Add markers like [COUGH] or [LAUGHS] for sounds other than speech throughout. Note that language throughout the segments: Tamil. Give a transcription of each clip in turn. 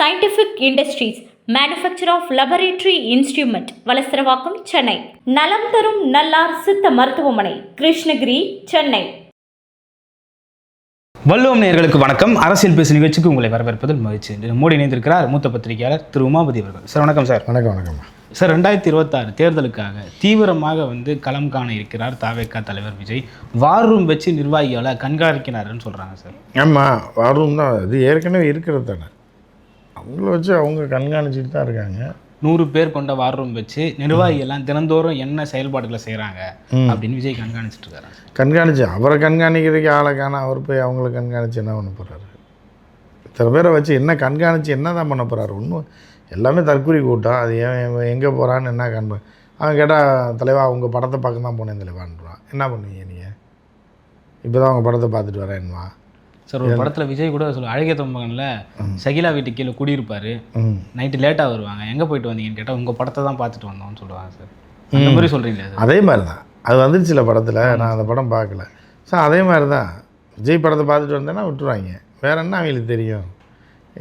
Scientific industries manufacture of laboratory instrument Valasaravakkam Chennai. நலம் தரும் நல்லார் சித்த மருத்துவமனை கிருஷ்ணகிரி சென்னை. வள்ளுவம் நேயர்களுக்கு வணக்கம். அரசியல் பேசு நிகழ்ச்சிக்கு உங்களை வரவேற்பதில் மகிழ்ச்சி. மோடி இணைந்திருக்கிறார் மூத்த பத்திரிகையாளர் திரு உமாபதி அவர்கள். சார் வணக்கம் சார். வணக்கம் வணக்கம். சார் ரெண்டாயிரத்தி இருபத்தாறு தேர்தலுக்காக தீவிரமாக வந்து களம் காண இருக்கிறார் தாவேக்கா தலைவர் விஜய். வார் ரூம் வச்சு நிர்வாகிகளை கண்காணிக்கிறாருன்னு சொல்கிறாங்க சார். ஆமாம் வரும் தான். இது ஏற்கனவே இருக்கிறது தானே. அவங்கள வச்சு அவங்க கண்காணிச்சிட்டு தான் இருக்காங்க. நூறு பேர் கொண்ட வார் ரூம் வச்சு நிர்வாகிகள்லாம் தினந்தோறும் என்ன செயல்பாடுகளை செய்கிறாங்க அப்படின்னு விஜய் கண்காணிச்சிட்டு இருக்காரு. கண்காணிச்சு அவரை கண்காணிக்கிறதுக்கு ஆளை காண அவர் போய் அவங்கள கண்காணிச்சு என்ன பண்ண போகிறாரு இத்தனை பேரை வச்சு என்ன கண்காணிச்சு என்ன தான் பண்ண போகிறாரு ஒன்றும் எல்லாமே தற்கொலை கூட்டம். அது ஏன் எங்கே போகிறான்னு என்ன கண்ப அவன் கேட்டால் தலைவா உங்கள் படத்தை பார்க்க தான் போனேன் தலைவான்றான். என்ன பண்ணுவீங்க நீங்கள் இப்போ தான் அவங்க படத்தை பார்த்துட்டு வரேன்வா சார் ஒரு படத்தில் விஜய் கூட சொல்ல அழகிய தொம்பகனில் சகிலா வீட்டு கீழே குடியிருப்பாரு. நைட்டு லேட்டாக வருவாங்க. எங்கே போயிட்டு வந்தீங்கன்னு கேட்டால் உங்கள் படத்தை தான் பார்த்துட்டு வந்தோம்னு சொல்லுவாங்க சார். அந்த மாதிரி சொல்கிறீங்களா அதே மாதிரி தான் அது வந்துருச்சுல படத்தில். நான் அந்த படம் பார்க்கல. ஸோ அதே மாதிரி தான் விஜய் படத்தை பார்த்துட்டு வந்தேன்னா விட்டுருவாங்க. வேற என்ன அவங்களுக்கு தெரியும்?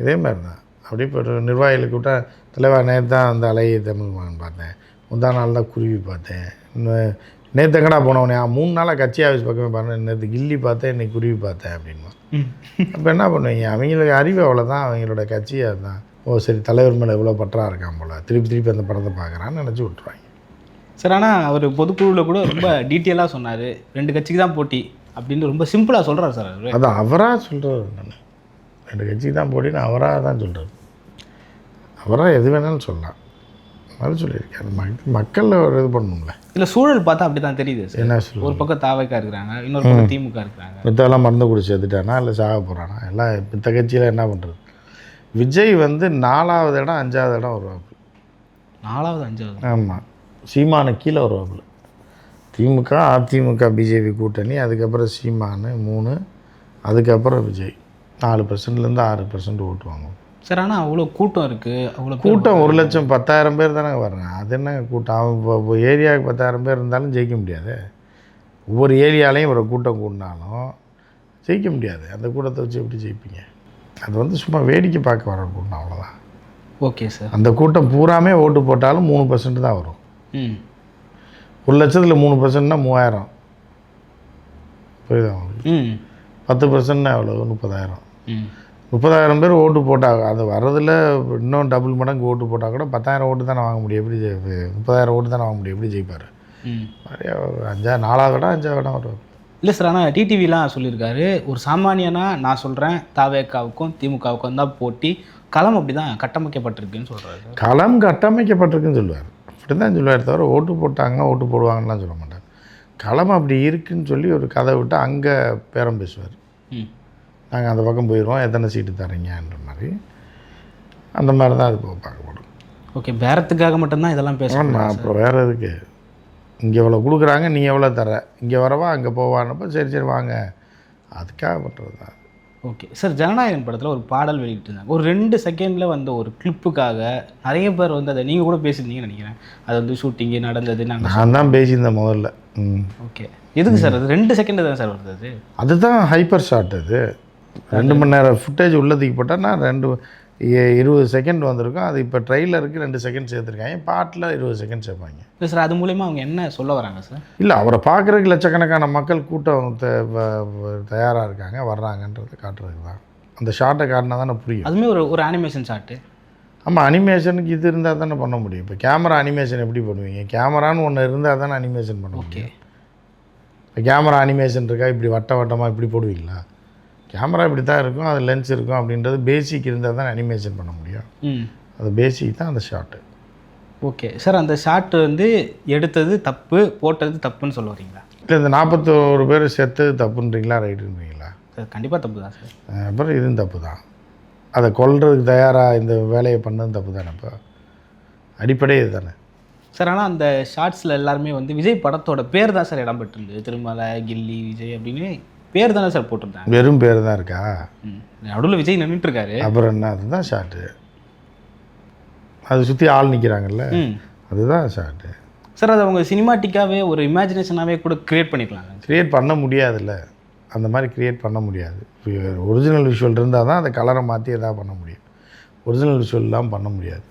இதே மாதிரி தான் அப்படியே இப்போ நிர்வாகிகளுக்கு விட்டா தலைவா நேற்று தான் அந்த அலையை தமிழ் மகன் பார்த்தேன். முந்தா நாள் தான் குருவி பார்த்தேன். இன்னும் நேற்று எங்கடா போனவனே? மூணு நாளாக கட்சி ஆஃபீஸ் பக்கமே பார்த்தேன் நேற்று கில்லி பார்த்தேன் இன்னைக்கு குருவி பார்த்தேன் அப்படின்மா அப்போ என்ன பண்ணுவீங்க? அவங்களுக்கு அறிவு அவ்வளோதான் அவங்களோட கட்சி அதுதான். ஓ சரி தலைவர் மேலே எவ்வளோ பற்றா இருக்கான் போல். திருப்பி திருப்பி அந்த படத்தை பார்க்குறான்னு நினச்சி விட்டுருவாங்க. சார் ஆனால் அவர் பொதுக்குழுவில் கூட ரொம்ப டீட்டெயிலாக சொன்னார். ரெண்டு கட்சிக்கு தான் போட்டி அப்படின்னு ரொம்ப சிம்பிளாக சொல்கிறார் சார் அவர். அது அவராக சொல்கிறார் நான் ரெண்டு கட்சிக்கு தான் போட்டின்னு அவராக தான் சொல்கிறார் அவராக எது வேணாலும் சொல்லலாம். அது சொல்லியிருக்காரு. மக் மக்களில் ஒரு இது பண்ணணும்ல. இல்லை சூழல் பார்த்தா அப்படி தான் தெரியுது சார் என்ன ஒரு சொல்லுவாங்க பக்கம் தாவைக்கா இருக்கிறாங்க இன்னொரு பக்கம் திமுக இருக்கிறாங்க. மித்தெல்லாம் மருந்து குடிச்சு செத்துட்டானா இல்லை சாக போகிறானா எல்லாம் மித்த கட்சியில் என்ன பண்ணுறது விஜய் வந்து நாலாவது இடம் அஞ்சாவது இடம் வருவாப்புல. நாலாவது அஞ்சாவது. ஆமாம் சீமானு கீழே வருவாப்புல. திமுக அதிமுக பிஜேபி கூட்டணி அதுக்கப்புறம் சீமானு மூணு அதுக்கப்புறம் விஜய். நாலு பர்சன்ட்லேருந்து ஆறு பர்சன்ட் ஓட்டு வாங்குவோம் சார் ஆனால் அவ்வளோ கூட்டம் இருக்குது அவ்வளோ கூட்டம் ஒரு லட்சம் பத்தாயிரம் பேர் தானே வர்றாங்க. அது என்ன கூட்டம்? அவன் இப்போ ஏரியாவுக்கு பத்தாயிரம் பேர் இருந்தாலும் ஜெயிக்க முடியாது. ஒவ்வொரு ஏரியாலையும் ஒரு கூட்டம் கூடினாலும் ஜெயிக்க முடியாது. அந்த கூட்டத்தை வச்சு எப்படி ஜெயிப்பீங்க? அது வந்து சும்மா வேடிக்கை பார்க்க வர கூட்டம் அவ்வளோதான் ஓகே சார் அந்த கூட்டம் பூராமே ஓட்டு போட்டாலும் மூணு பர்சன்ட் தான் வரும். ம். ஒரு லட்சத்தில் மூணு பர்சன்ட்னா மூவாயிரம். புரியுதா உங்களுக்கு? ம். பத்து பர்சன்ட்னா எவ்வளோ முப்பதாயிரம். ம். முப்பதாயிரம் பேர் ஓட்டு போட்டாங்க. அது வர்றதில் இன்னும் டபுள் மடங்கு ஓட்டு போட்டால் கூட பத்தாயிரம் ஓட்டு தானே வாங்க முடியும். எப்படி முப்பதாயிரம் ஓட்டு தானே வாங்க முடியும். எப்படி ஜெயிப்பார்? நிறையா அஞ்சா நாலாவது இடம் அஞ்சாவது இடம் வரும் இல்லை சார் ஆனால் டிடிவிலாம் சொல்லியிருக்காரு. ஒரு சாமானியனா நான் சொல்கிறேன் தாவேக்காவுக்கும் திமுகவுக்கும் தான் போட்டி. களம் அப்படி தான் கட்டமைக்கப்பட்டிருக்குன்னு சொல்கிறாரு களம் கட்டமைக்கப்பட்டிருக்குன்னு சொல்லுவார். அப்படி தான் சொல்லுவார் தவிர ஓட்டு போட்டாங்கன்னா ஓட்டு போடுவாங்கலாம் சொல்ல மாட்டார். களம் அப்படி இருக்குன்னு சொல்லி ஒரு கதை விட்டு அங்கே பேரம் பேசுவார். ம். நாங்கள் அந்த பக்கம் போயிடுவோம் எத்தனை சீட்டு தரீங்கன்ற மாதிரி. அந்த மாதிரி தான் அது பார்க்கப்படும். ஓகே பேரத்துக்காக மட்டும்தான் இதெல்லாம் பேசணும் அப்புறம் வேறு எதுக்கு? இங்கே எவ்வளோ கொடுக்குறாங்க நீ எவ்வளோ தர இங்கே வரவா அங்கே போவான்னப்போ சரி சரி வாங்க. அதுக்காக பண்ணுறது தான். ஓகே சார் ஜனநாயகன் படத்தில் ஒரு பாடல் வெளியிட்டிருந்தாங்க. ஒரு ரெண்டு செகண்டில் வந்த ஒரு கிளிப்புக்காக நிறைய பேர் வந்து அதை நீங்கள் கூட பேசியிருந்தீங்கன்னு நினைக்கிறேன். அது வந்து ஷூட்டிங்கு நடந்தது நாங்கள் நான் தான் பேசியிருந்தேன் முதல்ல. ம். ஓகே எதுக்கு சார் அது? ரெண்டு செகண்ட் தான் சார் வருது அது? அதுதான் ஹைப்பர் ஷாட் அது. ரெண்டு மணி நேரம் ஃபுட்டேஜ் உள்ளதுக்கு போட்டால் நான் ரெண்டு இருபது செகண்ட் வந்திருக்கும். அது இப்போ ட்ரெய்லருக்கு ரெண்டு செகண்ட் சேர்த்துருக்காங்க. பாட்டில் இருபது செகண்ட் சேர்ப்பாங்க. இல்லை சார் அது மூலயமா அவங்க என்ன சொல்ல வராங்க சார் இல்லை அவரை பார்க்குறதுக்கு லட்சக்கணக்கான மக்கள் கூட்டம் தயாராக இருக்காங்க வர்றாங்கன்றதை காட்டுறதுக்கு தான். அந்த ஷார்ட்டை காட்டினா தானே புரியும். அதுவுமே ஒரு ஒரு அனிமேஷன் ஷாட்டு ஆமாம் அனிமேஷனுக்கு இது இருந்தால் தானே பண்ண முடியும். இப்போ கேமரா அனிமேஷன் எப்படி பண்ணுவீங்க? கேமரான்னு ஒன்று இருந்தால் தானே அனிமேஷன் பண்ண ஓகே முடியும். இப்போ கேமரா அனிமேஷன் இருக்கா? இப்படி வட்ட வட்டமாக இப்படி போடுவீங்களா? கேமரா இப்படி தான் இருக்கும் அது லென்ஸ் இருக்கும் அப்படின்றது பேசிக் இருந்தால் தான் அனிமேஷன் பண்ண முடியும். அது பேசிக் தான் அந்த ஷாட்டு ஓகே சார் அந்த ஷாட் வந்து எடுத்தது தப்பு போட்டது தப்புன்னு சொல்ல வரீங்களா இல்லை இந்த நாற்பத்தோரு பேர் செத்தது தப்புன்றீங்களா ரைட்டுன்றீங்களா? சார் கண்டிப்பாக தப்பு தான் சார் அப்புறம் இதுவும் தப்பு தான். அதை கொல்றதுக்கு தயாராக இந்த வேலையை பண்ணது தப்பு தானே இப்போ? அடிப்படை இது தானே சார் ஆனால் அந்த ஷார்ட்ஸில் எல்லாருமே வந்து விஜய் படத்தோட பேர் தான் சார் இடம் பெற்றிருந்தது திருமலை கில்லி விஜய் அப்படின்னு. பேர் தானே சார் போட்டிருந்தாங்க? வெறும் பேர் தான் இருக்கா? நடுவில் விஜய் நின்றுட்டு இருக்காரு அப்புறம் என்ன அதுதான் ஷாட்டு அது சுற்றி ஆள் நிற்கிறாங்கல்ல அதுதான் ஷாட்டு சார் அதை அவங்க சினிமாட்டிக்காகவே ஒரு இமேஜினேஷனாகவே கூட கிரியேட் பண்ணிக்கலாங்க க்ரியேட் பண்ண முடியாதுல்ல. அந்த மாதிரி க்ரியேட் பண்ண முடியாது. ஒரிஜினல் விஷுவல் இருந்தால் தான் அந்த கலரை மாற்றி எதாவது பண்ண முடியும். ஒரிஜினல் விஷுவல்லாம் பண்ண முடியாது.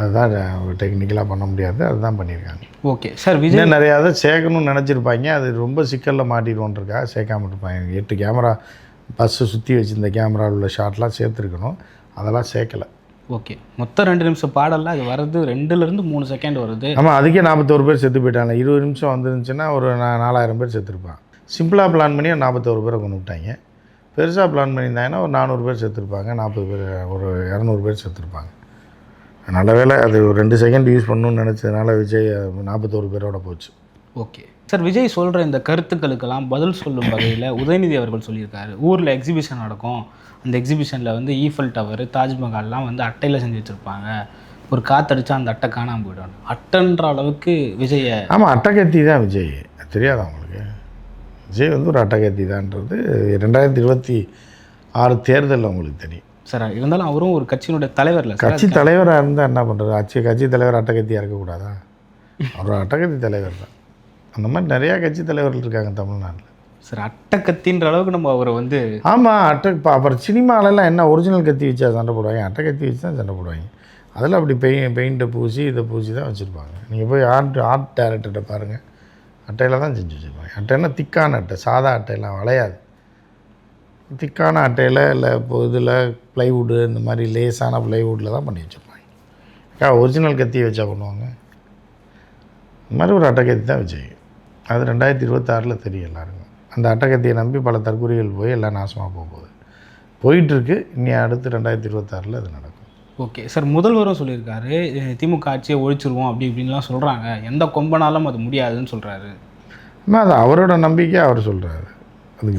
அதுதான் டெக்னிக்கலாக பண்ண முடியாது. அதுதான் பண்ணியிருக்காங்க. ஓகே சார் விஜய் நிறையா அதை சேர்க்கணும்னு நினச்சிருப்பாங்க. அது ரொம்ப சிக்கலில் மாட்டிடுவோன்றக்காக சேர்க்காம இருப்பாங்க. எட்டு கேமரா பஸ்ஸை சுற்றி வச்சிருந்த கேமராவில் உள்ள ஷாட்லாம் சேர்த்துருக்கணும். அதெல்லாம் சேர்க்கலை. ஓகே மொத்தம் ரெண்டு நிமிஷம் பாடல்ல அது வர்றது ரெண்டுலேருந்து மூணு செகண்ட் வருது. ஆமாம் அதுக்கே நாற்பத்தோரு பேர் செத்து போயிட்டாங்க. இருபது நிமிஷம் வந்துருந்துச்சுன்னா ஒரு நாலாயிரம் பேர் செத்துருப்பான் சிம்பிளாக பிளான் பண்ணி ஒரு நாற்பத்தோரு பேரை கொண்டு விட்டாங்க. பெருசாக பிளான் பண்ணியிருந்தாங்கன்னா ஒரு நானூறு பேர் செத்துருப்பாங்க. நாற்பது பேர் ஒரு இரநூறு பேர் செத்துருப்பாங்க. நல்ல வேளை அது ஒரு ரெண்டு செகண்ட் யூஸ் பண்ணணும்னு நினச்சதுனால விஜய் நாற்பத்தோரு பேரோட போச்சு. ஓகே. சார் விஜய் சொல்கிற இந்த கருத்துக்களுக்கெல்லாம் பதில் சொல்லும் வகையில் உதயநிதி அவர்கள் சொல்லியிருக்காரு. ஊரில் எக்ஸிபிஷன் நடக்கும். அந்த எக்ஸிபிஷனில் வந்து ஈஃபல் டவர் தாஜ்மஹால்லாம் வந்து அட்டையில் செஞ்சு வச்சுருப்பாங்க. ஒரு காத்தடிச்சா அந்த அட்டை காணாமல் போயிடும். அட்டைன்ற அளவுக்கு விஜயை ஆமாம் அட்டகத்தி தான் விஜய். அது தெரியாதா உங்களுக்கு? விஜய் வந்து ஒரு அட்டகத்தி தான்ன்றது ரெண்டாயிரத்தி இருபத்தி ஆறு தேர்தலில் உங்களுக்கு தெரியும். சார் இருந்தாலும் அவரும் ஒரு கட்சியினுடைய தலைவர்ல கட்சி தலைவராக இருந்தால் என்ன பண்ணுறது ஆட்சி கட்சி தலைவர் அட்டகத்தியாக இருக்கக்கூடாதா? அவர் அட்டகத்தி தலைவர் தான். அந்த மாதிரி நிறையா கட்சி தலைவர்கள் இருக்காங்க தமிழ்நாட்டில். சார் அட்டை கத்தின்ற அளவுக்கு நம்ம அவரை வந்து ஆமாம் அட்டை இப்போ அப்புறம் சினிமாலெல்லாம் என்ன ஒரிஜினல் கத்தி வச்சா சண்டை போடுவாங்க? அட்டை கத்தி வச்சு தான் சண்டை போடுவாங்க. அதில் அப்படி பெயிண்ட் பெயிண்ட்டை பூசி இதை பூசி தான் வச்சுருப்பாங்க. நீங்கள் போய் ஆர்ட் ஆர்ட் டேரக்டர்கிட்ட பாருங்கள் அட்டையில் தான் செஞ்சு வச்சுருப்பாங்க. அட்டைன்னா திக்கான அட்டை. சாதா அட்டையெல்லாம் வளையாது. திக்கான அட்டையில் இல்லை இப்போ இதில் ப்ளைவுட்டு இந்த மாதிரி லேசான ப்ளைவுட்டில் தான் பண்ணி வச்சுருப்பாங்க. ஏன் ஒரிஜினல் கத்தி வச்சா பண்ணுவாங்க. இந்த மாதிரி ஒரு அட்டைக்கத்தி தான் வச்சு அது ரெண்டாயிரத்தி இருபத்தாறில் தெரியும் எல்லாருக்கும். அந்த அட்டகத்தியை நம்பி பல தற்கொலைகள் போய் எல்லாம் நாசமாக போக போகுது. போயிட்டுருக்கு. இனி அடுத்து ரெண்டாயிரத்தி இருபத்தாறில் அது நடக்கும். ஓகே. சார் முதல்வரும் சொல்லியிருக்காரு திமுக ஆட்சியை ஒழிச்சிருவோம் அப்படி இப்படின்லாம் சொல்கிறாங்க எந்த கொம்பனாலும் அது முடியாதுன்னு சொல்கிறாரு ஆனால் அது அவரோட நம்பிக்கை அவர் சொல்கிறாரு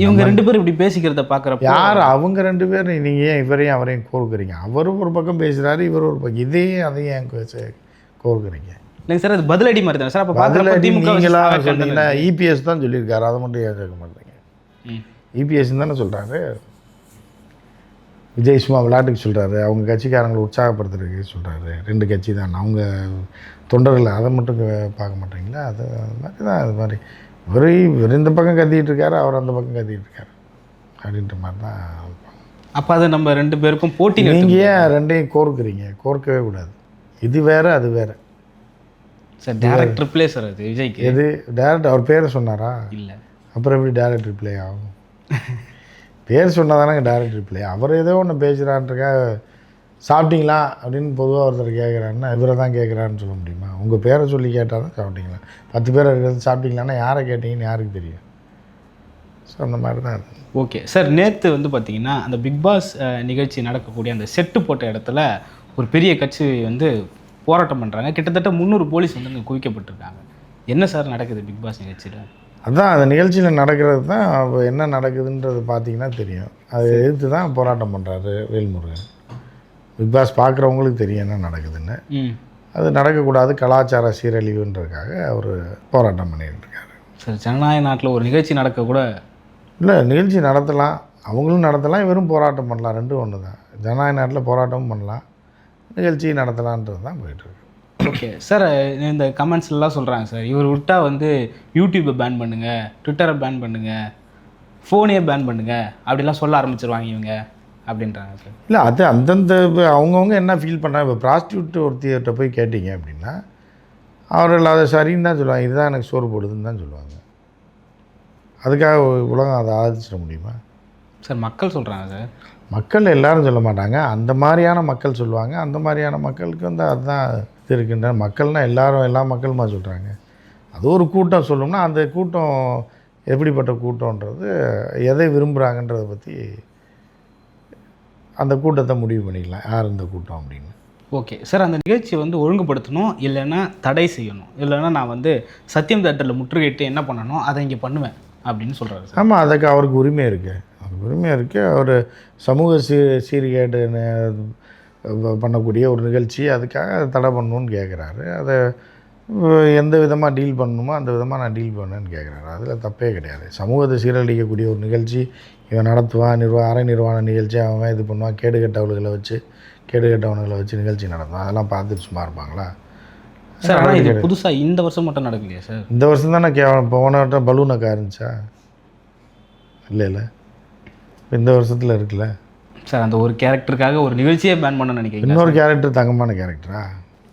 இவங்க ரெண்டு பேரும் இப்படி பேசிக்கிறத பார்க்குறப்ப யார் அவங்க ரெண்டு பேரும் நீங்கள் ஏன் இவரையும் அவரையும் கோர்க்குறீங்க? அவரும் ஒரு பக்கம் பேசுகிறாரு இவர் ஒரு பக்கம் இதையும் அதையும் ஏன் கோர்க்குறீங்க? இல்லைங்க சார் அது பதிலடி மாதிரி தானே சார்? அப்போ அதில் பார்க்குறப்ப திமுக இபிஎஸ் தான் சொல்லியிருக்காரு. அதை மட்டும் ஏன் கேட்க மாட்டீங்க? ம். இபிஎஸ் தானே சொல்கிறாரு விஜய் சும்மா விளையாட்டுக்கு சொல்கிறாரு அவங்க கட்சிக்காரங்களை உற்சாகப்படுத்துறதுக்கு சொல்கிறாரு ரெண்டு கட்சி தான். அவங்க தொண்டர்கள் அதை மட்டும் பார்க்க மாட்டீங்களா? அது மாதிரி தான் அது மாதிரி. இவர் இவர் இந்த பக்கம் கத்திட்டு இருக்காரு அவர் அந்த பக்கம் கத்திட்டு இருக்காரு அப்படின்ற மாதிரி தான் அப்போ அது நம்ம ரெண்டு பேருக்கும் போட்டி நீங்கள் ஏன் ரெண்டையும் கோர்க்குறீங்க. கோர்க்கவே கூடாது. இது வேற அது வேற. சார் டேரக்ட் ரிப்ளே சார் அது விஜய்க்கு. எது? டேரக்ட் அவர் பேரை சொன்னாரா? இல்லை. அப்புறம் எப்படி டேரக்ட் ரிப்ளை ஆகும்? பேர் சொன்னால் தானே டேரக்ட் ரிப்ளை அவர் ஏதோ ஒன்று பேசுகிறான்றக்காக சாப்பிட்டீங்களா அப்படின்னு பொதுவாக ஒருத்தர் கேட்குறாருன்னா இவரை தான் கேட்குறான்னு சொல்ல முடியுமா? உங்கள் பேரை சொல்லி கேட்டால் தான் சாப்பிட்டீங்களா? பத்து பேர் இருக்கிறது சாப்பிட்டீங்களான்னா யாரை கேட்டீங்கன்னு யாருக்கு தெரியும்? ஸோ அந்த மாதிரி தான் ஓகே சார் நேற்று வந்து பார்த்தீங்கன்னா அந்த பிக் பாஸ் நிகழ்ச்சி நடக்கக்கூடிய அந்த செட்டு போட்ட இடத்துல ஒரு பெரிய கட்சி வந்து போராட்டம் பண்ணுறாங்க கிட்டத்தட்ட முந்நூறு போலீஸ் வந்து அங்கே குவிக்கப்பட்டிருக்காங்க. என்ன சார் நடக்குது பிக் பாஸ் நிகழ்ச்சியில்? அதான் அந்த நிகழ்ச்சியில் நடக்கிறது தான் என்ன நடக்குதுன்றது பார்த்தீங்கன்னா தெரியும். அதை எதிர்த்து தான் போராட்டம் பண்ணுறாரு வேல்முருகன். பிக் பாஸ் பார்க்குறவங்களுக்கு தெரியும் என்ன நடக்குதுன்னு. அது நடக்கக்கூடாது கலாச்சார சீரழிவுன்றதுக்காக அவர் போராட்டம் பண்ணிட்டு இருக்காரு சார் ஜனநாயக நாட்டில் ஒரு நிகழ்ச்சி நடக்க கூட இல்லை நிகழ்ச்சி நடத்தலாம். அவங்களும் நடத்தலாம் இவரும் போராட்டம் பண்ணலாம். ரெண்டும் ஒன்று தான் ஜனநாயக நாட்டில் போராட்டமும் பண்ணலாம். நிகழ்ச்சி நடத்தலான்றது தான் போயிட்டுருக்கு. ஓகே சார் இந்த கமெண்ட்ஸ்லாம் சொல்கிறாங்க சார் இவர் விட்டா வந்து யூடியூப்பை பேன் பண்ணுங்க ட்விட்டரை பேன் பண்ணுங்க ஃபோனே பேன் பண்ணுங்க அப்படிலாம் சொல்ல ஆரம்பிச்சிருவாங்க இவங்க. அப்படின்றாங்க சார். இல்லை அது அந்தந்த அவங்கவங்க என்ன ஃபீல் பண்ணாங்க இப்போ ப்ராஸ்டியூட் ஒருத்தியிட்ட போய் கேட்டீங்க அப்படின்னா அவர்கள் அதை சரின்னு தான் சொல்லுவாங்க. இதுதான் எனக்கு சோறு போடுதுன்னு தான் சொல்லுவாங்க. அதுக்காக உலகம் அதை ஆதரிச்சிட முடியுமா? சார் மக்கள் சொல்கிறாங்க சார். மக்கள் எல்லாரும் சொல்ல மாட்டாங்க. அந்த மாதிரியான மக்கள் சொல்லுவாங்க. அந்த மாதிரியான மக்களுக்கு வந்து அதுதான் இது இருக்குன்ற மக்கள்னால் எல்லாரும் எல்லா மக்களுமா சொல்கிறாங்க அது ஒரு கூட்டம் சொல்லணும்னா அந்த கூட்டம் எப்படிப்பட்ட கூட்டம்ன்றது எதை விரும்புகிறாங்கன்றதை பற்றி அந்த கூட்டத்தை முடிவு பண்ணிக்கலாம் யார் இந்த கூட்டம் அப்படின்னு. ஓகே. சார் அந்த நிகழ்ச்சியை வந்து ஒழுங்குபடுத்தணும் இல்லைன்னா தடை செய்யணும். இல்லைன்னா நான் வந்து சத்தியம் தேட்டரில் முற்றுகையிட்டு என்ன பண்ணணும் அதை இங்கே பண்ணுவேன் அப்படின்னு சொல்கிறாரு சார். ஆமாம் அதுக்கு அவருக்கு உரிமை இருக்குது அவருக்கு உரிமை இருக்குது அவர் சமூக சீ சீர்கேடு பண்ணக்கூடிய ஒரு நிகழ்ச்சி அதுக்காக அதை தடை பண்ணணும்னு கேட்குறாரு அதை எந்த விதமாக டீல் பண்ணணுமோ அந்த விதமாக நான் டீல் பண்ணேன்னு கேட்குறாரு அதில் தப்பே கிடையாது. சமூகத்தை சீரழிக்கக்கூடிய ஒரு நிகழ்ச்சி இவன் நடத்துவான் நிர்வா அரை நிர்வாண நிகழ்ச்சி அவன் இது பண்ணுவான் கேடு கெட்டவர்களை வச்சு கேடு கெட்டவனுங்களை வச்சு நிகழ்ச்சி நடத்துவான். அதெல்லாம் பார்த்துட்டு சும்மா இருப்பாங்களா? சார் ஆனால் இது புதுசாக இந்த வருஷம் மட்டும் நடக்கலையா சார்? இந்த வருஷம் தானே கேவலம் போன வட்டம் பலூனக்கா இருந்துச்சா? இல்லை இல்லை. இந்த வருஷத்தில் இருக்குல்ல. சார் அந்த ஒரு கேரக்டருக்காக ஒரு நிகழ்ச்சியே பேன் பண்ண நினைக்கிறீங்களா இன்னொரு கேரக்டர் தங்கமான கேரக்டரா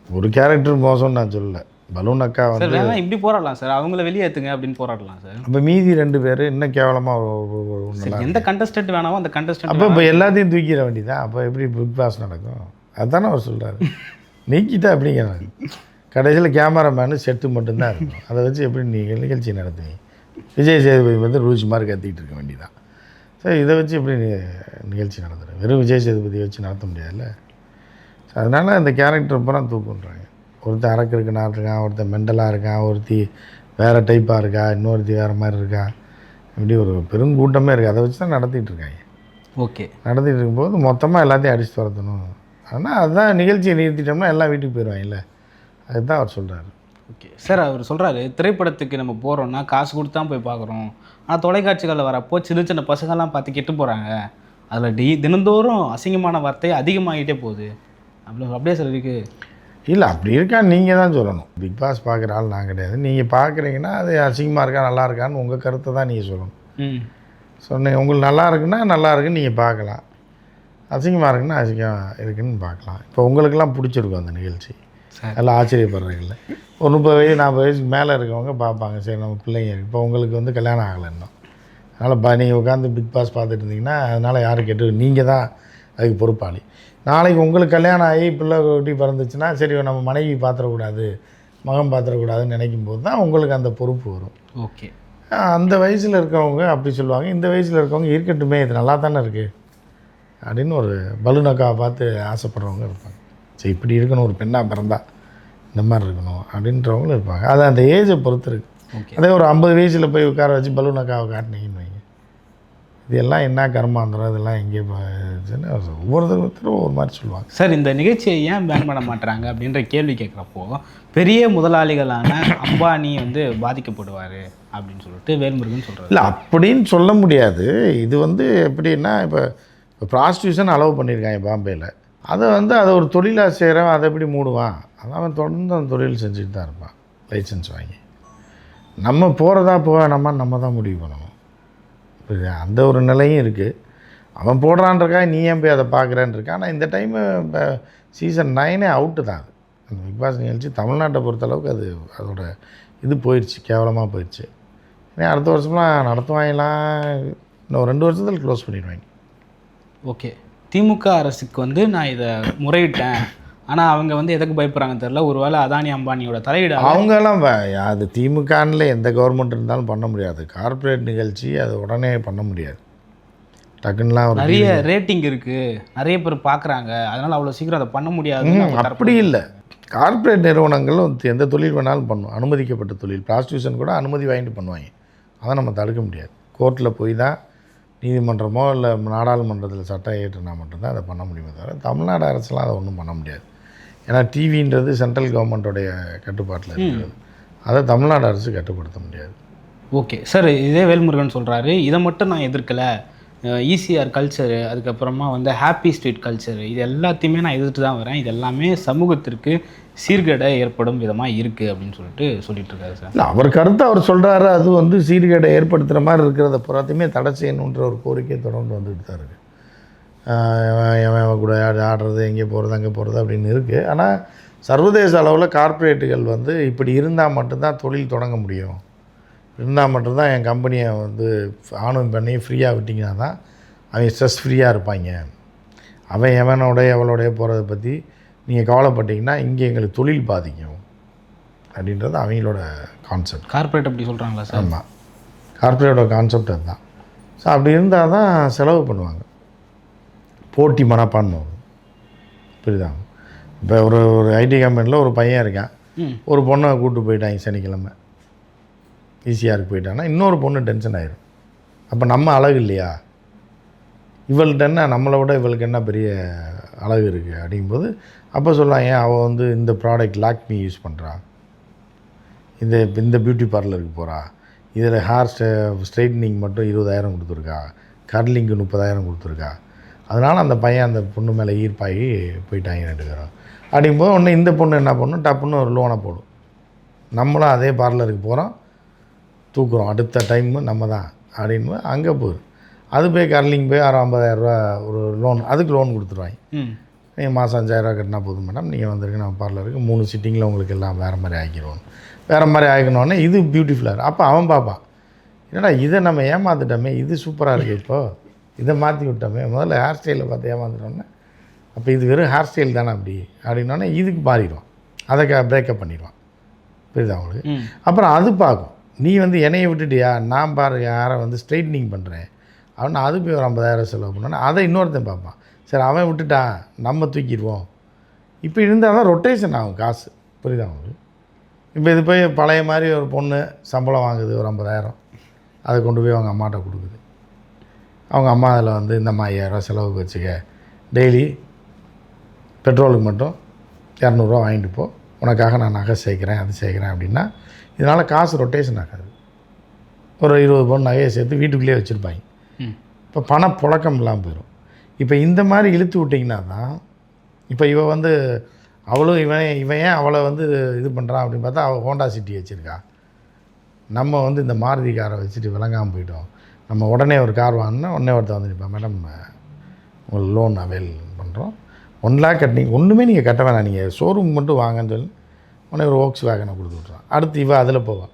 ஒரு கேரக்டர் மோசம்னு நான் சொல்லல. பலூன் அக்கா வந்து இப்படி போராடலாம் சார். அவங்கள வெளியேற்றுங்க அப்படின்னு போராடலாம் சார். அப்போ மீதி ரெண்டு பேர் இன்னும் கேவலமாக எந்த கண்டஸ்டன்ட் வேணாமோ அந்த கண்டஸ்டன்ட் அப்போ இப்போ எல்லாத்தையும் தூக்கிட வேண்டியதான் அப்போ எப்படி பிக் பாஸ் நடக்கும்? அதுதானே அவர் சொல்கிறாரு [LAUGHS] நீக்கிட்டா அப்படிங்கிறாரு கடைசியில் கேமராமேனு செட்டு மட்டும்தான் இருக்கும் அதை வச்சு எப்படி நீங்கள் நிகழ்ச்சி நடத்துவீங்க? விஜய் சேதுபதி வந்து ரூல்ஸ் மாதிரி கத்திக்கிட்டு இருக்க வேண்டியதான் சரி இதை வச்சு எப்படி நிகழ்ச்சி நடத்துகிறேன் வெறும் விஜய் சேதுபதியை வச்சு நடத்த முடியாதுல்ல? ஸோ அதனால் அந்த கேரக்டர் பூரா தூக்குன்றாங்க. ஒருத்தன் அரக்கு நான் இருக்கான் ஒருத்தன் மெண்டலாக இருக்கான் ஒருத்தி வேறு டைப்பாக இருக்கா இன்னொருத்தி வேறு மாதிரி இருக்கா. இப்படி ஒரு பெருங்கூட்டமே இருக்குது அதை வச்சு தான் நடத்திட்டு இருக்காங்க. ஓகே. நடத்திட்டு இருக்கும்போது மொத்தமாக எல்லாத்தையும் அடிச்சு துரத்தணும் ஆனால் அதுதான் நிகழ்ச்சியை நிறுத்திட்டோம்னா எல்லாம் வீட்டுக்கு போயிடுவாங்கல்ல அதுதான் அவர் சொல்கிறாரு ஓகே. சார் அவர் சொல்கிறாரு திரைப்படத்துக்கு நம்ம போகிறோம்னா காசு கொடுத்து தான் போய் பார்க்குறோம். ஆனால் தொலைக்காட்சிகளில் வரப்போ சின்ன சின்ன பசங்கள்லாம் பார்த்து கெட்டு போகிறாங்க அதில் டி தினந்தோறும் அசிங்கமான வார்த்தை அதிகமாகிட்டே போகுது. அப்படி அப்படியே சார் இருக்கு. இல்லை அப்படி இருக்கா? நீங்கள் தான் சொல்லணும். பிக் பாஸ் பார்க்குற ஆள் நான் கிடையாது. நீங்கள் பார்க்குறீங்கன்னா அது அசிங்கமாக இருக்கா நல்லா இருக்கான்னு உங்கள் கருத்தை தான் நீங்கள் சொல்லணும். சொன்னீங்க உங்களுக்கு நல்லா இருக்குன்னா நல்லா இருக்குன்னு நீங்கள் பார்க்கலாம் அசிங்கமாக இருக்குன்னா அசிங்கம் இருக்குன்னு பார்க்கலாம் இப்போ உங்களுக்கெல்லாம் பிடிச்சிருக்கும் அந்த நிகழ்ச்சி. சார். எல்லாம் ஆச்சரியப்படுறீங்கள ஒரு முப்பது வயசு நாற்பது வயசுக்கு மேலே இருக்கவங்க பார்ப்பாங்க சரி நம்ம பிள்ளைங்க இப்போ உங்களுக்கு வந்து கல்யாணம் ஆகலை இன்னும். அதனால் பா நீங்கள் உட்காந்து பிக் பாஸ் பார்த்துட்டு இருந்தீங்கன்னா அதனால் யாரும் கேட்டு நீங்கள் தான் அதுக்கு பொறுப்பாளி. நாளைக்கு உங்களுக்கு கல்யாணம் ஆகி பிள்ளை குட்டி பிறந்துச்சுன்னா சரி நம்ம மனைவி பார்த்துடக்கூடாது மகன் பார்த்துடக்கூடாதுன்னு நினைக்கும் போது தான் உங்களுக்கு அந்த பொறுப்பு வரும். ஓகே. அந்த வயசில் இருக்கவங்க அப்படி சொல்லுவாங்க. இந்த வயசில் இருக்கவங்க இருக்கட்டுமே இது நல்லா தானே இருக்குது அப்படின்னு ஒரு பலூனக்காவை பார்த்து ஆசைப்படுறவங்க இருப்பாங்க. சரி இப்படி இருக்கணும் ஒரு பெண்ணாக பிறந்தா இந்த மாதிரி இருக்கணும் அப்படின்றவங்களும் இருப்பாங்க. அது அந்த ஏஜை பொறுத்து இருக்கு. ஓகே. அதே ஒரு ஐம்பது வயசில் போய் உட்கார வச்சு பலூனக்காவை காட்டினீங்கன்னு வைங்க இது எல்லாம் என்ன கர்மாந்திரம் இதெல்லாம் எங்கே ஒவ்வொருத்தரும் ஒவ்வொரு மாதிரி சொல்லுவாங்க. சார் இந்த நிகழ்ச்சியை ஏன் பேன் பண்ண மாட்டாங்க அப்படின்ற கேள்வி கேட்குறப்போ பெரிய முதலாளிகளான அம்பானி வந்து பாதிக்கப்படுவார் அப்படின்னு சொல்லிட்டு வேல்முருகன் சொல்கிறாரு இல்லை அப்படின்னு சொல்ல முடியாது. இது வந்து எப்படின்னா இப்போ இப்போ ப்ராஸ்டியூஷன் அலோவ் பண்ணியிருக்காங்க பாம்பேயில் அதை வந்து அதை ஒரு தொழிலாக செய்கிறவன் அதை எப்படி மூடுவான்? அதான் அவன் தொடர்ந்து அந்த தொழில் செஞ்சுட்டு தான் இருப்பான் லைசன்ஸ் வாங்கி. நம்ம போகிறதா போக நம்ம நம்ம தான் முடிவு பண்ணணும் இப்போ அந்த ஒரு நிலையும் இருக்குது அவன் போடுறான்றக்கா நீ ஏன் போய் அதை பார்க்குறேன்னு இருக்கா ஆனால் இந்த டைமு இப்போ சீசன் நைனே அவுட்டு தான் அது. அந்த பிக் பாஸ் நிகழ்ச்சி தமிழ்நாட்டை பொறுத்தளவுக்கு அது அதோட இது போயிடுச்சு கேவலமாக போயிடுச்சு. ஏன்னா அடுத்த வருஷம்லாம் நடத்துவாங்கலாம் இன்னும் ரெண்டு வருஷத்தில் க்ளோஸ் பண்ணிடுவாங்க. ஓகே திமுக அரசுக்கு வந்து நான் இதை முறையிட்டேன். ஆனால் அவங்க வந்து எதுக்கு பயப்படுறாங்கன்னு தெரில ஒருவேளை அதானி அம்பானியோட தலையீடு? அவங்கெல்லாம் அது திமுகன்ல எந்த கவர்மெண்ட் இருந்தாலும் பண்ண முடியாது. கார்ப்பரேட் நிகழ்ச்சி அது உடனே பண்ண முடியாது. டக்குன்னுலாம் ஒரு நிறைய ரேட்டிங் இருக்கு. நிறைய பேர் பார்க்குறாங்க அதனால அவ்வளோ சீக்கிரம் அதை பண்ண முடியாது. அப்படி இல்லை. கார்ப்பரேட் நிறுவனங்கள் வந்து எந்த தொழில் வேணாலும் பண்ணும். அனுமதிக்கப்பட்ட தொழில். ப்ராஸ்டியூஷன் கூட அனுமதி வாங்கிட்டு பண்ணுவாங்க. அதை நம்ம தடுக்க முடியாது. கோர்ட்டில் போய் தான் நீதிமன்றமோ இல்லை நாடாளுமன்றத்தில் சட்டம் ஏற்றுனா மட்டும்தான் அதை பண்ண முடியுமே தவிர தமிழ்நாடு அரசுலாம் அதை ஒன்றும் பண்ண முடியாது. ஏன்னா டிவின்றது சென்ட்ரல் கவர்மெண்ட்டோடைய கட்டுப்பாட்டில் இருக்கிறது. அதை தமிழ்நாடு அரசு கட்டுப்படுத்த முடியாது. ஓகே. சார் இதே வேல்முருகன் சொல்கிறாரு இதை மட்டும் நான் எதிர்க்கலை. ஈசிஆர் கல்ச்சரு அதுக்கப்புறமா வந்து ஹாப்பி ஸ்ட்ரீட் கல்ச்சரு இது எல்லாத்தையுமே நான் எதிர்த்து தான் வரேன். இது எல்லாமே சமூகத்திற்கு சீர்கேடை ஏற்படும் விதமாக இருக்குது அப்படின்னு சொல்லிட்டு சொல்லிட்டு இருக்காரு சார். இல்லை அவர் கருத்தை அவர் சொல்கிறாரு அது வந்து சீர்கேடை ஏற்படுத்துகிற மாதிரி இருக்கிறத புறாத்தையுமே தடை செய்யணுன்ற ஒரு கோரிக்கை தொடர்ந்து வந்துட்டு தான் இருக்குது எவன் கூட ஆடு ஆடுறது எங்கே போகிறது அங்கே போகிறது அப்படின்னு இருக்குது ஆனால் சர்வதேச அளவில் கார்ப்பரேட்டுகள் வந்து இப்படி இருந்தால் மட்டும்தான் தொழில் தொடங்க முடியும். இருந்தால் மட்டும்தான் என் கம்பெனியை வந்து ஆணும் பெண்ணையும் ஃப்ரீயாக விட்டிங்கன்னா தான் அவன் ஸ்ட்ரெஸ் ஃப்ரீயாக இருப்பாங்க. அவன் எவனோட எவளோடைய போகிறத பற்றி நீங்கள் கவலைப்பட்டீங்கன்னா இங்கே எங்களுக்கு தொழில் பாதிக்கும். அப்படின்றது அவங்களோட கான்செப்ட் கார்ப்பரேட் அப்படி சொல்கிறாங்களா சார் ஆமாம் கார்ப்பரேட்டோட கான்செப்ட் அதுதான். ஸோ அப்படி இருந்தால் தான் செலவு பண்ணுவாங்க. போட்டி மனப்பான்மை. புரியுதா? இப்போ ஒரு ஒரு ஐடி கம்பெனியில் ஒரு பையன் இருக்கான். ஒரு பொண்ணை கூப்பிட்டு போயிட்டாங்க சனிக்கிழமை. ஈஸியாருக்கு போயிட்டான்னா இன்னொரு பொண்ணு டென்ஷன் ஆயிடும் அப்போ நம்ம அழகு இல்லையா? இவள்கிட்ட என்ன நம்மளை விட இவளுக்கு என்ன பெரிய அழகு இருக்குது அப்படிங்கும்போது அப்போ சொல்லுவாங்க ஏன் அவள் வந்து இந்த ப்ராடக்ட் லாக்மி யூஸ் பண்ணுறா இந்த இந்த பியூட்டி பார்லருக்கு போகிறா இதில் ஹேர் ஸ்டே ஸ்ட்ரைட்னிங் மட்டும் இருபதாயிரம் கொடுத்துருக்கா? கர்லிங்கு முப்பதாயிரம் கொடுத்துருக்கா? அதனால் அந்த பையன் அந்த பொண்ணு மேலே ஈர்ப்பாகி போயிட்டாங்க ரெண்டு பேரும். அப்படிங்கும்போது ஒன்று இந்த பொண்ணு என்ன பண்ணும்? டப்புன்னு ஒரு லோனை போடும். நம்மளும் அதே பார்லருக்கு போகிறோம் தூக்குறோம். அடுத்த டைமு நம்ம தான் அப்படின்னு அங்கே போகுது. அது போய் கர்லிங் போய் ஒரு ஐம்பதாயிரரூவா ஒரு லோன் அதுக்கு லோன் கொடுத்துருவாங்க. நீங்கள் மாதம் அஞ்சாயிரரூவா கட்டினா போதும் மேடம் நீங்கள் வந்திருக்கு நம்ம பார்லருக்கு மூணு சிட்டிங்கில் உங்களுக்கு எல்லாம் வேறு மாதிரி ஆக்கிடுவோம் வேறு மாதிரி ஆக்கணுன்னே இது பியூட்டிஃபுல்லாக அப்போ அவன் பார்ப்பான் என்னடா இதை நம்ம ஏமாந்துட்டோமே இது சூப்பராக இருக்குது இப்போது இதை மாற்றி விட்டோமே. முதல்ல ஹேர் ஸ்டைலில் பார்த்து ஏமாந்துட்டோன்னே அப்போ இது வெறும் ஹேர் ஸ்டைல் தானே அப்படி? அப்படின்னோடனே இதுக்கு மாறிடுவான் அதை க பிரேக்கப் பண்ணிடுவான். புரியுதா உங்களுக்கு? ம். அப்புறம் அது பார்க்கும். நீ வந்து என்னையை விட்டுட்டியா? நான் பாரு யாரை வந்து ஸ்ட்ரைட்னிங் பண்ணுறேன் அவன் அது போய் ஒரு ஐம்பதாயிரம் செலவு பண்ணோன்னா அதை இன்னொருத்தன் பார்ப்பான். சரி அவன் விட்டுட்டான். நம்ம தூக்கிடுவோம். இப்போ இருந்தால் தான் ரொட்டேஷன் ஆகும் காசு. புரியுதா உங்களுக்கு? இப்போ இது போய் பழைய மாதிரி ஒரு பொண்ணு சம்பளம் வாங்குது ஒரு ஐம்பதாயிரம். அதை கொண்டு போய் அவங்க அம்மாட்ட கொடுக்குது. அவங்க அம்மா அதில் வந்து இந்த ஐயாயிரரூவா செலவுக்கு வச்சுக்க. டெய்லி பெட்ரோலுக்கு மட்டும் இரநூறுவா வாங்கிட்டு போ. உனக்காக நான் நகை சேர்க்குறேன் அது சேர்க்குறேன் அப்படின்னா இதனால் காசு ரொட்டேஷன் ஆகாது. ஒரு இருபது பவுன் நகையை சேர்த்து வீட்டுக்குள்ளேயே வச்சுருப்பாங்க. இப்போ பணப்புழக்கம் இல்லாமல் போயிடும் இப்போ இந்த மாதிரி இழுத்து விட்டிங்கன்னா தான் இப்போ இவ வந்து அவளும் இவன் இவன் ஏன் அவளை வந்து இது பண்ணுறான் அப்படின்னு பார்த்தா அவள் ஹோண்டா சிட்டி வச்சுருக்கா. நம்ம வந்து இந்த மாருதி காரை வச்சுட்டு விளங்காமல் போயிட்டோம். நம்ம உடனே ஒரு கார் வாங்கினா உடனே ஒருத்தர் வந்து நிற்பா மேடம் உங்களுக்கு லோன் அவைல் பண்ணுறோம் ஒன் லேக் கட்டினீங்க ஒன்றுமே நீங்கள் கட்ட வேணாம் நீங்கள் ஷோரூம் மட்டும் வாங்கன்னு சொல்லி உடனே ஒரு ஓக்ஸ் வேகனை கொடுத்து விட்றான் அடுத்து இவ அதில் போவாள்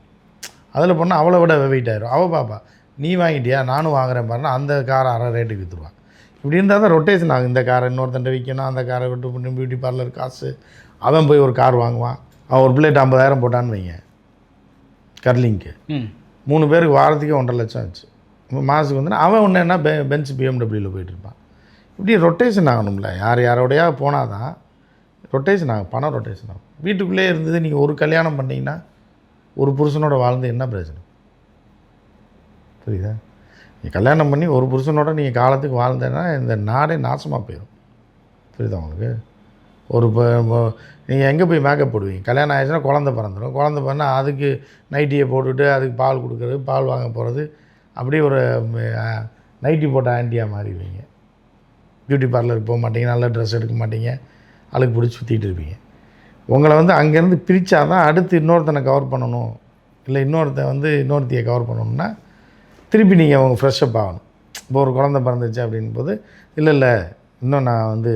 அதில் போனால் அவளை விட வெயிட் ஆயிரும் அவள் பாப்பா நீ வாங்கிட்டியா? நானும் வாங்குறேன் பாருன்னா அந்த காரை அரை ரேட்டுக்கு விற்றுருவான் இப்படி இருந்தால் தான் ரொட்டேஷன் ஆகும். இந்த காரை இன்னொருத்தண்ட விற்கணும் அந்த காரை விட்டு பண்ணி பியூட்டி பார்லர் காசு. அவன் போய் ஒரு கார் வாங்குவான். அவன் ஒரு பிளேட் ஐம்பதாயிரம் போட்டான்னு வைங்க. கர்லிங்க்கு. ம். மூணு பேருக்கு வாரத்துக்கே ஒன்றரை லட்சம் ஆச்சு. மாதத்துக்கு வந்து அவன் ஒன்று என்ன பெ பென்ஸ் பிஎம்டபிள்யூவில் போயிட்டுருப்பான் இப்படி ரொட்டேஷன் ஆகணும்ல. யார் யாரோடையா போனால் தான் ரொட்டேஷன் ஆகும் பணம் ரொட்டேஷன் ஆகும். வீட்டுக்குள்ளே இருந்தது நீங்கள் ஒரு கல்யாணம் பண்ணிங்கன்னா ஒரு புருஷனோட வாழ்ந்து என்ன பிரச்சனை புரியுதா? நீ கல்யாணம் பண்ணி ஒரு புருஷனோட நீங்கள் காலத்துக்கு வாழ்ந்தேன்னா இந்த நாடே நாசமாக போயிடும் புரியுதா உங்களுக்கு? ஒரு நீங்கள் எங்கே போய் மேக்கப் போடுவீங்க? கல்யாணம் ஆயிடுச்சுன்னா குழந்த பிறந்துடும் குழந்த பிறந்தா அதுக்கு நைட்டியை போட்டுவிட்டு அதுக்கு பால் கொடுக்குறது பால் வாங்க போகிறது அப்படியே ஒரு நைட்டி போட்ட ஆண்டியாக மாறிடுவீங்க. பியூட்டி பார்லருக்கு போக மாட்டீங்க நல்ல ட்ரெஸ் எடுக்க மாட்டீங்க அழுக்கு பிடிச்சி சுற்றிட்டு இருப்பீங்க. உங்களை வந்து அங்கேருந்து பிரித்தா தான் அடுத்து இன்னொருத்தனை கவர் பண்ணணும். இல்லை இன்னொருத்தன் வந்து இன்னொருத்தையை கவர் பண்ணணும்னா திருப்பி நீங்கள் அவங்க ஃப்ரெஷ்ஷப் ஆகணும். இப்போ ஒரு குழந்த பிறந்துச்சு அப்படின் போது இல்லை இல்லை இன்னும் நான் வந்து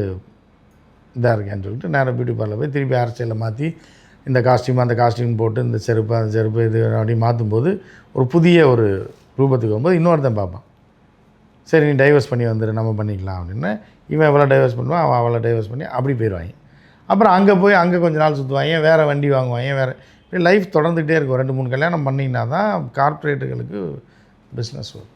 இதாக இருக்கேன்னு சொல்லிட்டு நேராக பியூட்டி பார்லர் போய் திருப்பி ஹேர் மாற்றி இந்த காஸ்டியூம் அந்த காஸ்டியூம் போட்டு இந்த செருப்பு அந்த செருப்பு இது அப்படி மாற்றும் போது ஒரு புதிய ஒரு ரூபத்துக்கு வரும்போது இன்னொருத்தன் பார்ப்பான். சரி நீ டைவர்ஸ் பண்ணி வந்துடு நம்ம பண்ணிக்கலாம் அப்படின்னு. இவன் எவ்வளோ டைவர்ஸ் பண்ணுவான் அவன் அவ்வளோ டைவர்ஸ் பண்ணி அப்படி போயிடுவாங்க. அப்புறம் அங்கே போய் அங்கே கொஞ்ச நாள் சுற்றுவாங்க வேறு வண்டி வாங்குவாங்க வேறு. இப்படி லைஃப் தொடர்ந்துகிட்டே இருக்கும். ரெண்டு மூணு கல்யாணம் பண்ணிங்கன்னா தான் கார்ப்பரேட்டுகளுக்கு பிஸ்னஸ் வரும்.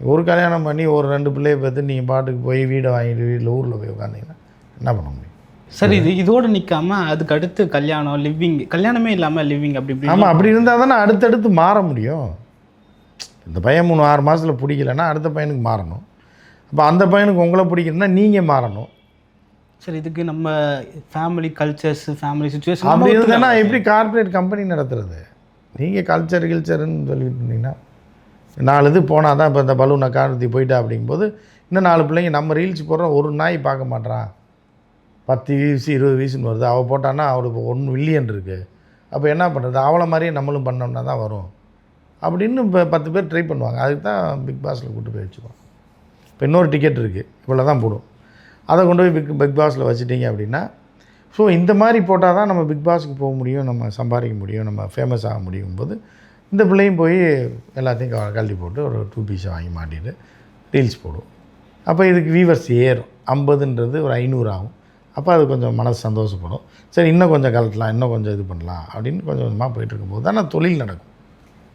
ஒரு கல்யாணம் பண்ணி ஒரு ரெண்டு பிள்ளையை பார்த்து நீங்கள் பாட்டுக்கு போய் வீடை வாங்கிட்டு வீட்டில் ஊரில் போய் உட்காந்திங்கன்னா என்ன பண்ண முடியும்? சரி இது இதோடு நிற்காம அதுக்கு அடுத்து கல்யாணம் லிவிங் கல்யாணமே இல்லாமல் லிவிங் அப்படி ஆமாம் அப்படி இருந்தால் தானே அடுத்தடுத்து மாற முடியும். இந்த பையன் மூணு ஆறு மாதத்தில் பிடிக்கலன்னா அடுத்த பையனுக்கு மாறணும். அப்போ அந்த பையனுக்கு உங்களை பிடிக்கலன்னா நீங்கள் மாறணும். சரி இதுக்கு நம்ம ஃபேமிலி கல்ச்சர்ஸ் ஃபேமிலி அப்படி சுச்சுவேஷன் இருந்ததுன்னா எப்படி கார்ப்பரேட் கம்பெனி நடத்துறது? நீங்கள் கல்ச்சர் கில்ச்சர்னு சொல்லிட்டு இருந்தீங்கன்னா நாலு இது போனால் தான் இப்போ இந்த பலூனை கார்த்தி போயிட்டா அப்படிங்கும்போது இன்னும் நாலு பிள்ளைங்க நம்ம ரீல்ஸ் போடுறோம் ஒரு நாய் பார்க்க மாட்றான். பத்து வியூஸ் இருபது வியூஸ்னு வருது. அவள் போட்டான்னா அவளுக்கு ஒன்று மில்லியன் இருக்குது அப்போ என்ன பண்ணுறது அவளை மாதிரியே நம்மளும் பண்ணோம்னா தான் வரும். அப்படின்னு இப்போ பத்து பேர் ட்ரை பண்ணுவாங்க. அதுக்கு தான் பிக் பாஸில் கூட்டு போய் வச்சுக்குவோம் இப்போ இன்னொரு டிக்கெட் இருக்குது இவ்வளோ தான் போடும். அதை கொண்டு போய் பிக் பிக் பாஸில் வச்சுட்டீங்க அப்படின்னா ஸோ இந்த மாதிரி போட்டால் தான் நம்ம பிக் பாஸுக்கு போக முடியும் நம்ம சம்பாதிக்க முடியும் நம்ம ஃபேமஸ் ஆக முடியும் போது இந்த பிள்ளையும் போய் எல்லாத்தையும் க- கழட்டி போட்டு ஒரு டூ பீஸை வாங்கி மாட்டிட்டு ரீல்ஸ் போடும் அப்போ இதுக்கு வியூவர்ஸ் ஏறும். ஐம்பதுன்றது ஒரு ஐநூறு ஆகும். அப்போ அது கொஞ்சம் மனசு சந்தோஷப்படும். சரி இன்னும் கொஞ்சம் கலட்டலாம் இன்னும் கொஞ்சம் இது பண்ணலாம் அப்படின்னு கொஞ்சம் கொஞ்சமாக போயிட்டு இருக்கும்போது தான் தொழில் நடக்கும்.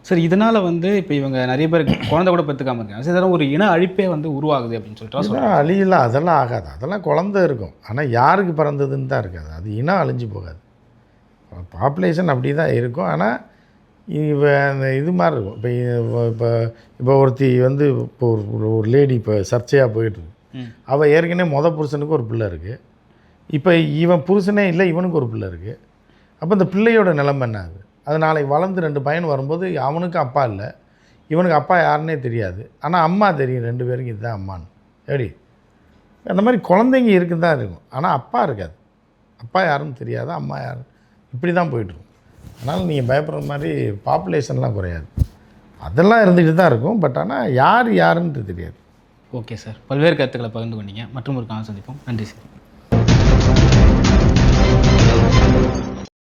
சரி இதனால வந்து இப்போ இவங்க நிறைய பேர் குழந்தை கூட பெற்றுக்காம இருக்காங்க. சரி இதெல்லாம் ஒரு இன அழிப்பே வந்து உருவாகுது அப்படின்னு சொல்லிட்டு அழியலாம் அதெல்லாம் ஆகாது. அதெல்லாம் குழந்தை இருக்கும். ஆனால் யாருக்கு பிறந்ததுன்னு தான் இருக்காது. அது இனம் அழிஞ்சு போகாது. பாப்புலேஷன் அப்படி தான் இருக்கும். ஆனால் இப்போ அந்த இது மாதிரி இருக்கும். இப்போ இப்போ இப்போ ஒருத்தி வந்து இப்போ ஒரு ஒரு- லேடி இப்போ சர்ச்சையாக போயிட்டுருக்கு. அவள் ஏற்கனவே மொத புருஷனுக்கு ஒரு பிள்ளை இருக்குது இப்போ இவன் புருஷனே இல்லை இவனுக்கு ஒரு பிள்ளை இருக்குது அப்போ இந்த பிள்ளையோட நிலைமை என்ன ஆகுது அது நாளைக்கு வளர்ந்து ரெண்டு பையன் வரும்போது அவனுக்கு அப்பா இல்லை. இவனுக்கு அப்பா யாருன்னே தெரியாது. ஆனால் அம்மா தெரியும் ரெண்டு பேருக்கு இதுதான் அம்மான்னு. எப்படி? அந்த மாதிரி குழந்தைங்க இருக்கு தான் இருக்கும். ஆனால் அப்பா இருக்காது. அப்பா யாருன்னு தெரியாது அம்மா யார்? இப்படி தான் போயிட்டுருக்கும். அதனால் நீங்கள் பயப்படுற மாதிரி பாப்புலேஷன்லாம் குறையாது. அதெல்லாம் இருந்துகிட்டு தான் இருக்கும். பட் ஆனால் யார் யாருன்ட்டு தெரியாது. Okay sir. பல்வேறு கருத்துக்களை பகிர்ந்து கொண்டீங்க. மற்றும் ஒரு காலம் சந்திப்போம். நன்றி சார்.